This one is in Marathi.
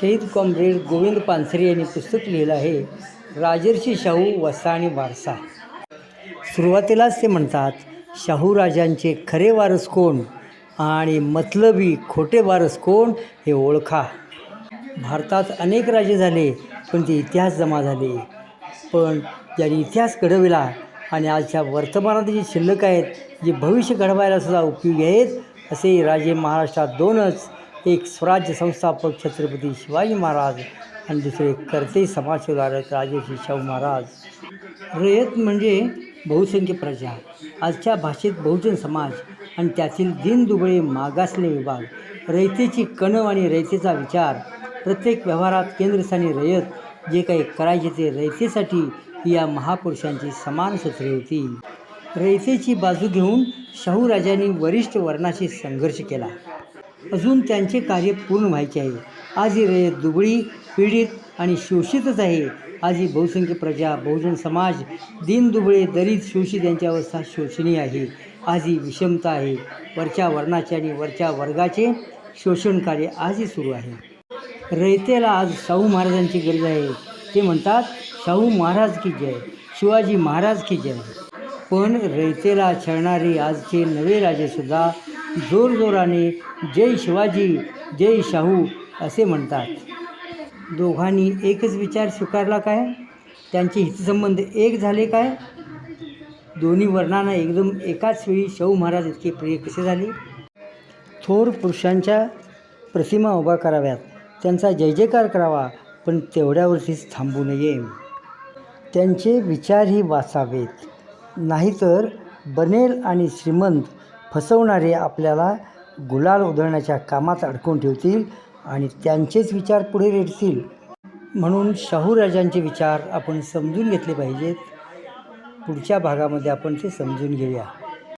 शहीद कॉम्रेड गोविंद पानसरे यांनी पुस्तक लिहिलं आहे राजर्षी शाहू वसा आणि वारसा. सुरुवातीलाच ते म्हणतात शाहू राजांचे खरे वारस कोण आणि मतलबी खोटे वारस कोण हे ओळखा. भारतात अनेक राजे झाले पण ते इतिहास जमा झाले. पण ज्यांनी इतिहास घडविला आणि आजच्या वर्तमानात जे शिल्लक आहेत जे भविष्य घडवायला सुद्धा उपयोगी आहेत असे राजे महाराष्ट्रात दोनच एक स्वराज्य संस्थापक छत्रपती शिवाजी महाराज आणि दुसरे कर्ते समाजसुधारक राजर्षी शाहू महाराज. रयत म्हणजे बहुसंख्य प्रजा. आजच्या भाषेत बहुजन समाज आणि त्यातील दिनदुबळे मागासले विभाग. रयतेची कणव आणि रयतेचा विचार. प्रत्येक व्यवहारात केंद्रस्थानी रयत जे काही करायचे ते रयतेसाठी या महापुरुषांची समान सूत्रे होती. रयतेची बाजू घेऊन शाहू राजांनी वरिष्ठ वर्णाशी संघर्ष केला. अजून त्यांचे कार्य पूर्ण व्हायचे आहे. आज ही रयत दुबळी पीडित आणि शोषितच आहे. आज ही बहुसंख्य प्रजा बहुजन समाज दीनदुबळे दलित शोषित यांची अवस्था शोषणीय आहे. आज ही विषमता आहे. वरच्या वर्णाचे आणि वरच्या वर्गाचे शोषण कार्य आजही सुरू आहे. रयतेला आज शाहू महाराजांची गरज आहे. ते म्हणतात शाहू महाराज की जय शिवाजी महाराज की जय. पण रयतेला छळणारे आजचे नवे राजेसुद्धा जोरजोराने जय शिवाजी जय शाहू असे म्हणतात. दोघांनी एकच विचार स्वीकारला काय? त्यांचे हितसंबंध एक झाले काय? दोन्ही वर्णांना एकदम एकाच वेळी शाहू महाराज इतके प्रिय कसे झाले? थोर पुरुषांच्या प्रतिमा उभा कराव्यात. त्यांचा जय जयकार करावा पण तेवढ्यावरतीच थांबू नये. त्यांचे विचारही वाचावेत. नाहीतर बनेल आणि श्रीमंत फसवणारे आपल्याला गुलाल उधळण्याच्या कामात अडकून ठेवतील आणि त्यांचेच विचार पुढे रेटतील. म्हणून शाहू राजांचे विचार आपण समजून घेतले पाहिजेत. पुढच्या भागामध्ये आपण ते समजून घेऊया.